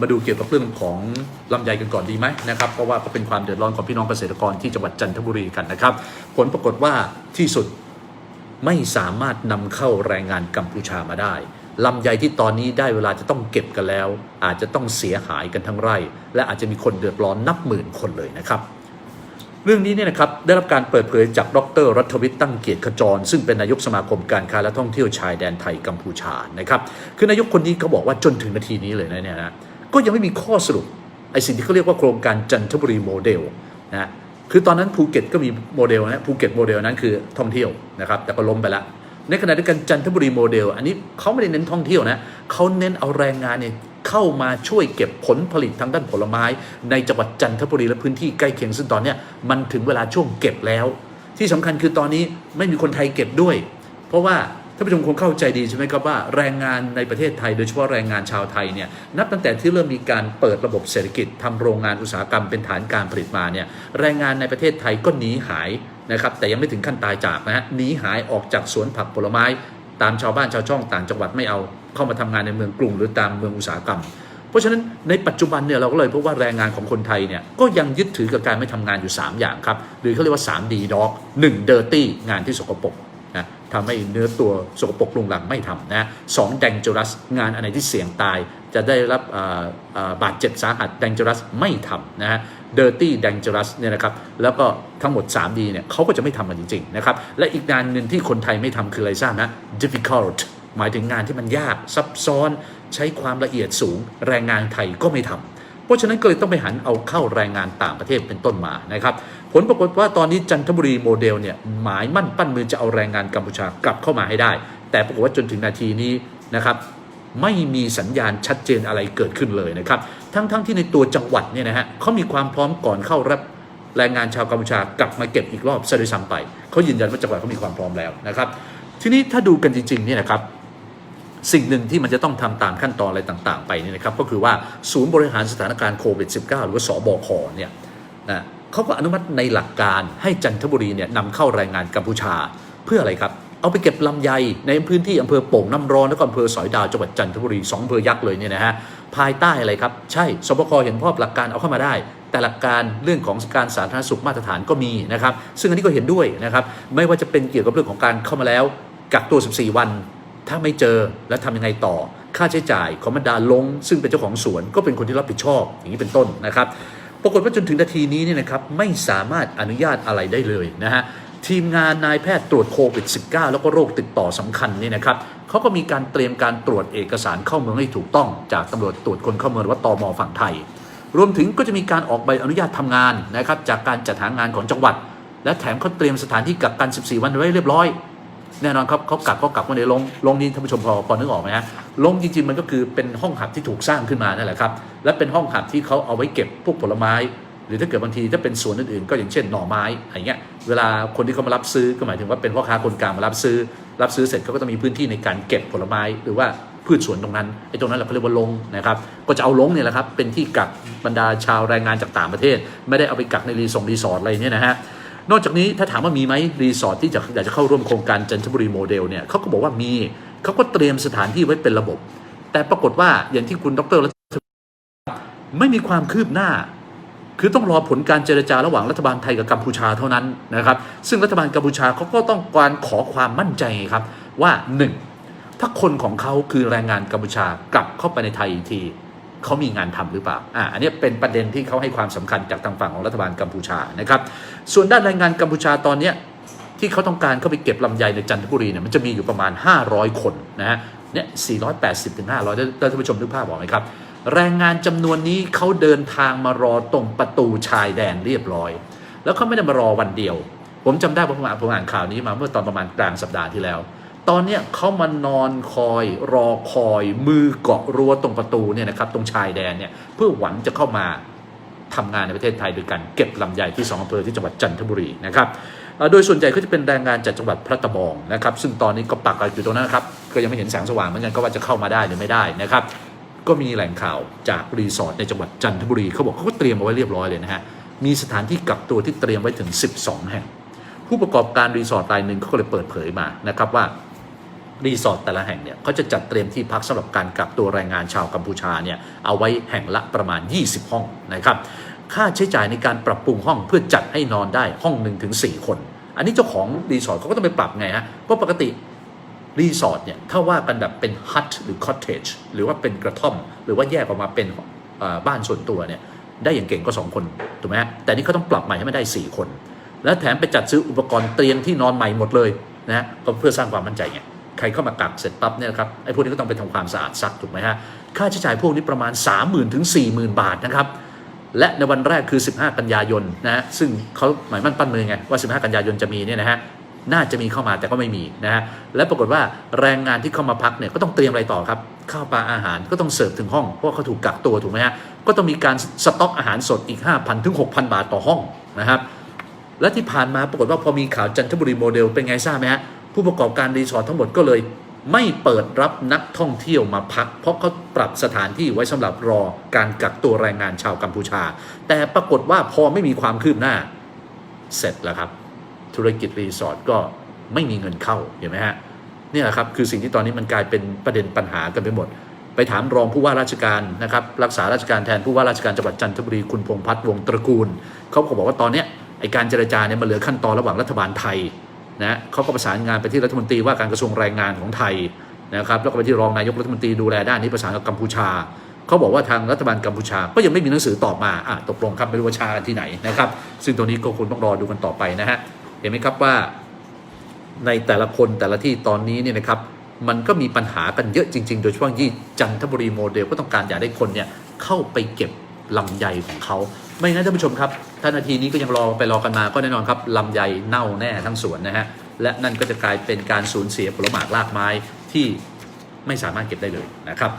มาดูเกี่ยวกับเรื่องของลำไยกันก่อนดีไหมนะครับเพราะว่าก็เป็นความเดือดร้อนของพี่น้องเกษตรกรที่จังหวัดจันทบุรีกันนะครับ ผลปรากฏว่าที่สุดไม่สามารถนำเข้าแรงงานกัมพูชามาได้ลำไยที่ตอนนี้ได้เวลาจะต้องเก็บกันแล้ว อาจจะต้องเสียหายกันทั้งไร่ และอาจจะมีคนเดือดร้อนนับหมื่นคนเลยนะครับ เรื่องนี้เนี่ยนะครับได้รับการเปิดเผยจากดรรัฐวิทย์ตั้งเกียรติขจร ซึ่งเป็นนายกสมาคมการค้าและท่องเที่ยวชายแดนไทยกัมพูชานะครับคือนายกคนนี้เขาบอกว่าจนถึงนาทีนี้เลยนะเนี่ยนะ ก็ยังไม่มีข้อสรุปไอ้สิ่งที่เขาเรียกว่าโครงการจันทบุรีโมเดลนะคือตอนนั้นภูเก็ตก็มีโมเดลนะภูเก็ตโมเดลนั้นคือท่องเที่ยวนะครับแต่ก็ล้มไปแล้วในขณะเดียวกันจันทบุรีโมเดล อันนี้เขาไม่ได้เน้นท่องเที่ยวนะเขาเน้นเอาแรงงานเนี่ยเข้ามาช่วยเก็บผลผลิตทางด้านผลไม้ ในจังหวัดจันทบุรีและพื้นที่ใกล้เคียงซึ่งตอนนี้มันถึงเวลาช่วงเก็บแล้ว ที่สำคัญคือตอนนี้ไม่มีคนไทยเก็บด้วย เพราะว่าานผู้ชมคงเข้าใจดีใช่ไหมครับว่าแรงงานในประเทศไทย โดยเฉพาะแรงงานชาวไทยเนี่ยนับตั้งแต่ที่เริ่มมีการเปิดระบบเศรษฐกิจทำโรงงานอุตสาหกรรมเป็นฐานการผลิตมาเนี่ยแรงงานในประเทศไทยก็หนีหายนะครับแต่ยังไม่ถึงขั้นตายจากนะฮะหนีหายออกจากสวนผักผลไม้ ตามชาวบ้านชาวช่องต่างจังหวัดไม่เอา เข้ามาทำงานในเมืองกรุงหรือตามเมืองอุตสาหกรรม เพราะฉะนั้นในปัจจุบันเนี่ยเราก็เลยพบว่าแรงงานของคนไทยเนี่ยก็ยังยึดถือกับการไม่ทำงานอยู่ 3 อย่างครับหรือเขาเรียกว่า 3D dog 1 dirty งานที่สกปรก ทำให้เนื้อตัวสกปรกลุงหลังไม่ทำนะสอง dangerous งานอะไรที่เสี่ยงตาย จะได้รับบาดเจ็บสาหัส dangerous ไม่ทำนะฮะ dirty dangerous เนี่ยนะครับแล้วก็ทั้งหมด 3D เนี่ยเขาก็จะไม่ทำกันจริงๆนะครับและอีกงานหนึ่งที่คนไทยไม่ทำคืออะไรทราบนะ difficult หมายถึงงานที่มันยากซับซ้อนใช้ความละเอียดสูง แรงงานไทยก็ไม่ทำ ราะฉะนั้นก็เลยต้องไปหันเอาเข้าแรงงานต่างประเทศเป็นต้นมานะครับผลปรากฏว่าตอนนี้จันทบุรีโมเดลเนี่ยหมายมั่นปั้นมือจะเอาแรงงานกัมพูชากลับเข้ามาให้ได้ แต่ปรากฏว่าจนถึงนาทีนี้นะครับไม่มีสัญญาณชัดเจนอะไรเกิดขึ้นเลยนะครับ ทั้งๆทที่ในตัวจังหวัดเนี่ยนะฮะเขามีความพร้อมก่อนเข้ารับแรงงานชาวกัมพูชากลับมาเก็บอีกรอบซะด้วยซ้ำไปเขายืนยันว่าจังหวัดเขามีความพร้อมแล้วนะครับ ทีนี้ถ้าดูกันจริงๆเนี่ยนะครับ สิ่งหนึ่งที่มันจะต้องทำตามขั้นตอนอะไรต่างๆ ไปเนี่ยนะครับก็คือว่าศูนย์บริหารสถานการณ์โควิด -19 หรือว่าสบคเนี่ยนะเขาก็อนุมัติในหลักการให้จันทบุรีเนี่ยนำเข้าแรงงานกัมพูชาเพื่ออะไรครับเอาไปเก็บลำไยในพื้นที่อำเภอโป่งน้ำร้อนและอำเภอสอยดาวจังหวัดจันทบุรีสองอำเภอยักษ์เลยเนี่ยนะฮะภายใต้อะไรครับ ใช่สบคเห็นพอบหลักการเอาเข้ามาได้ แต่หลักการเรื่องของการสาธารณสุขมาตรฐานก็มีนะครับ ซึ่งอันนี้ก็เห็นด้วยนะครับ ไม่ว่าจะเป็นเกี่ยวกับเรื่องของการเข้ามาแล้วกักตัว 14 วัน ถ้าไม่เจอแล้วทำยังไงต่อ ค่าใช้จ่ายของบรรดาลง ซึ่งเป็นเจ้าของสวนก็เป็นคนที่รับผิดชอบอย่างนี้เป็นต้นนะครับปรากฏว่าจนถึงนาทีนี้เนี่ยนะครับไม่สามารถอนุญาตอะไรได้เลยนะฮะทีมงานนายแพทย์ตรวจโควิด -19 แล้วก็โรคติดต่อสำคัญนี่นะครับเขาก็มีการเตรียมการตรวจเอกสารเข้าเมืองให้ถูกต้อง จากตำรวจตรวจคนเข้าเมืองหรือว่าตมฝั่งไทย รวมถึงก็จะมีการออกใบอนุญาตทำงานนะครับจากการจัดหางานของจังหวัด และแถมเขาเตรียมสถานที่กักกัน 14 วันไว้เรียบร้อย แน่นอนครับเขากักก็กักไว้ในโรงโรงนี้ท่านผู้ชมพอพอนึกออกไหมฮะโรงจริง ๆ มันก็คือเป็นห้องหับที่ถูกสร้างขึ้นมานั่นแหละครับและเป็นห้องหับที่เขาเอาไว้เก็บพวกผลไม้ หรือถ้าเกิดบางทีถ้าเป็นสวนอื่นๆ ก็อย่างเช่นหน่อไม้อะไรเงี้ยเวลาคนที่เขามารับซื้อก็หมายถึงว่าเป็นพ่อค้าคนกลางมารับซื้อ รับซื้อเสร็จเขาก็ต้องมีพื้นที่ในการเก็บผลไม้หรือว่าพืชสวนตรงนั้นไอ้ตรงนั้นเราเรียกว่าลงนะครับ ก็จะเอาลงเนี่ยแหละครับเป็นที่กักบรรดาชาวแรงงานจากต่างประเทศ ไม่ได้เอาไปกักในรีสอร์ทรีสอร์ทอะไรเนี่ยนะฮะ นอกจากนี้ถ้าถามว่ามีไหมรีสอร์ทที่จะอยากจะเข้าร่วมโครงการจันทบุรีโมเดลเนี่ยเขาก็บอกว่ามีเขาก็เตรียมสถานที่ไว้เป็นระบบ แต่ปรากฏว่าอย่างที่คุณดรรัฐไม่มีความคืบหน้า คือต้องรอผลการเจรจาระหว่างรัฐบาลไทยกับกัมพูชาเท่านั้นนะครับ ซึ่งรัฐบาลกัมพูชาเขาก็ต้องการขอความมั่นใจครับว่าหนึ่งถ้าคนของเขาคือแรงงานกัมพูชากลับเข้าไปในไทยอีกที เขามีงานทำหรือเปล่าอ่าอันนี้เป็นประเด็นที่เขาให้ความสำคัญจากทางฝั่งของรัฐบาลกัมพูชานะครับ ส่วนด้านแรงงานกัมพูชาตอนนี้ที่เขาต้องการเข้าไปเก็บลำไยในจันทบุรีเนี่ยมันจะมีอยู่ประมาณ 500 คนนะฮะเนี่ย 480ถึง500ได้ท่านผู้ชมนึกภาพออกไหมครับ แรงงานจำนวนนี้เขาเดินทางมารอตรงประตูชายแดนเรียบร้อย แล้วเขาไม่ได้มารอวันเดียว ผมจำได้ว่าผมอ่านผมอ่านข่าวนี้มาเมื่อตอนประมาณกลางสัปดาห์ที่แล้ว ตอนเนี้ยเขามานอนคอยรอคอยมือเกาะรั้วตรงประตูเนี่ยนะครับตรงชายแดนเนี่ยเพื่อหวังจะเข้ามาทำงานในประเทศไทยโดยการเก็บลำไยที่สองอำเภอที่จังหวัดจันทบุรีนะครับโดยส่วนใหญ่ก็จะเป็นแรงงานจากจังหวัดพระตะบองนะครับซึ่งตอนนี้ก็ปักอยู่ตรงนั้นครับก็ยังไม่เห็นแสงสว่างเหมือนกันก็ว่าจะเข้ามาได้หรือไม่ได้นะครับก็มีแหล่งข่าวจากรีสอร์ทในจังหวัดจันทบุรีเขาบอกเขาก็เตรียมเอาไว้เรียบร้อยเลยนะฮะมีสถานที่กักตัวที่เตรียมไว้ถึง 12 แห่ง ผู้ประกอบการรีสอร์ทรายหนึ่งเขาก็เลยเปิดเผยมานะครับว่า รีสอร์ทแต่ละแห่งเนี่ยเขาจะจัดเตรียมที่พักสำหรับการกักตัวแรงงานชาวกัมพูชาเนี่ยเอาไว้แห่งละประมาณ 20 ห้องนะครับค่าใช้จ่ายในการปรับปรุงห้องเพื่อจัดให้นอนได้ห้องหนึ่งถึง4คน อันนี้เจ้าของรีสอร์ทเขาก็ต้องไปปรับไงฮะเพราะปกติรีสอร์ทเนี่ยถ้าว่ากันแบบเป็นฮัทหรือคอ t เทจหรือว่าเป็นกระท่อม หรือว่าแยกออกมาเป็นบ้านส่วนตัวเนี่ยได้อย่างเก่งก็ 2 คนถูกไหมฮะแต่นี่เขาต้องปรับใหม่ให้มันได้ 4 คน และแถมไปจัดซื้ออุปกรณ์เตียงที่นอนใหม่หมดเลยนะก็เพื่อสร้างความมั่นใจไง รเข้ามากักเสร็จปั๊บเนี่ยครับไอ้พวกนี้ก็ต้องไปทำความสะอาดซักถูกไหมฮะค่าใช้จ่ายพวกนี้ประมาณ 30,000 ถึง 40,000 บาทนะครับและในวันแรกคือ 15 กันยายนนะฮะซึ่งเขาหมายมั่นปั้นมือไงว่า 15 กันยายนจะมีเนี่ยนะฮะน่าจะมีเข้ามาแต่ก็ไม่มีนะฮะและปรากฏว่าแรงงานที่เข้ามาพักเนี่ยก็ต้องเตรียมอะไรต่อครับข้าวปลาอาหารก็ต้องเสิร์ฟถึงห้องเพราะเขาถูกกักตัวถูกไหมฮะก็ต้องมีการสต็อกอาหารสดอีก 5,000 ถึง 6,000 บาทต่อห้องนะครับและที่ผ่านมาปรากฏว่าพอมีข่าวจันทบุรีโมเดลเป็นไงทราบไหมฮะ ผู้ประกอบการรีสอร์ททั้งหมดก็เลย ไม่เปิดรับนักท่องเที่ยวมาพัก เพราะเขาปรับสถานที่ไว้สำหรับรอการกักตัวแรงงานชาวกัมพูชา แต่ปรากฏว่าพอไม่มีความคืบหน้า เสร็จแล้วครับ ธุรกิจรีสอร์ทก็ไม่มีเงินเข้าเห็นไหมฮะนี่แหละครับคือสิ่งที่ตอนนี้มันกลายเป็นประเด็นปัญหากันไปหมด ไปถามรองผู้ว่าราชการนะครับรักษาราชการแทนผู้ว่าราชการจังหวัดจันทบุรีคุณพงพัฒน์วงศ์ตระกูลเขาบอกว่าตอนเนี้ยไอการเจรจาเนี่ยมันเหลือขั้นตอนระหว่างรัฐบาลไทย นะเขาก็ประสานงานไปที่รัฐมนตรีว่าการกระทรวงแรงงานของไทยนะครับแล้วก็ไปที่รองนายกรัฐมนตรีดูแลด้านนี้ประสานกับกัมพูชาเขาบอกว่าทางรัฐบาลกัมพูชา ก็ยังไม่มีหนังสือตอบมาอะตกลงครับไม่รู้ว่าชากันที่ไหนนะครับ ซึ่งตัวนี้ก็คงต้องรอดูกันต่อไปนะฮะเห็นไหมครับว่าในแต่ละคนแต่ละที่ตอนนี้เนี่ยนะครับมันก็มีปัญหากันเยอะจริง ๆ โดยเฉพาะยิ่จันทบุรีโมเดลก็ต้องการอยากได้คนเนี่ยเข้าไปเก็บ ลำไยของเขา ไม่งั้นท่านผู้ชมครับถ้านาทีนี้ก็ยังรอไปรอกันมาก็แน่นอนครับลำไยเน่าแน่ทั้งสวนนะฮะและนั่นก็จะกลายเป็นการสูญเสียผลหมากรากไม้ที่ไม่สามารถเก็บได้เลยนะครับ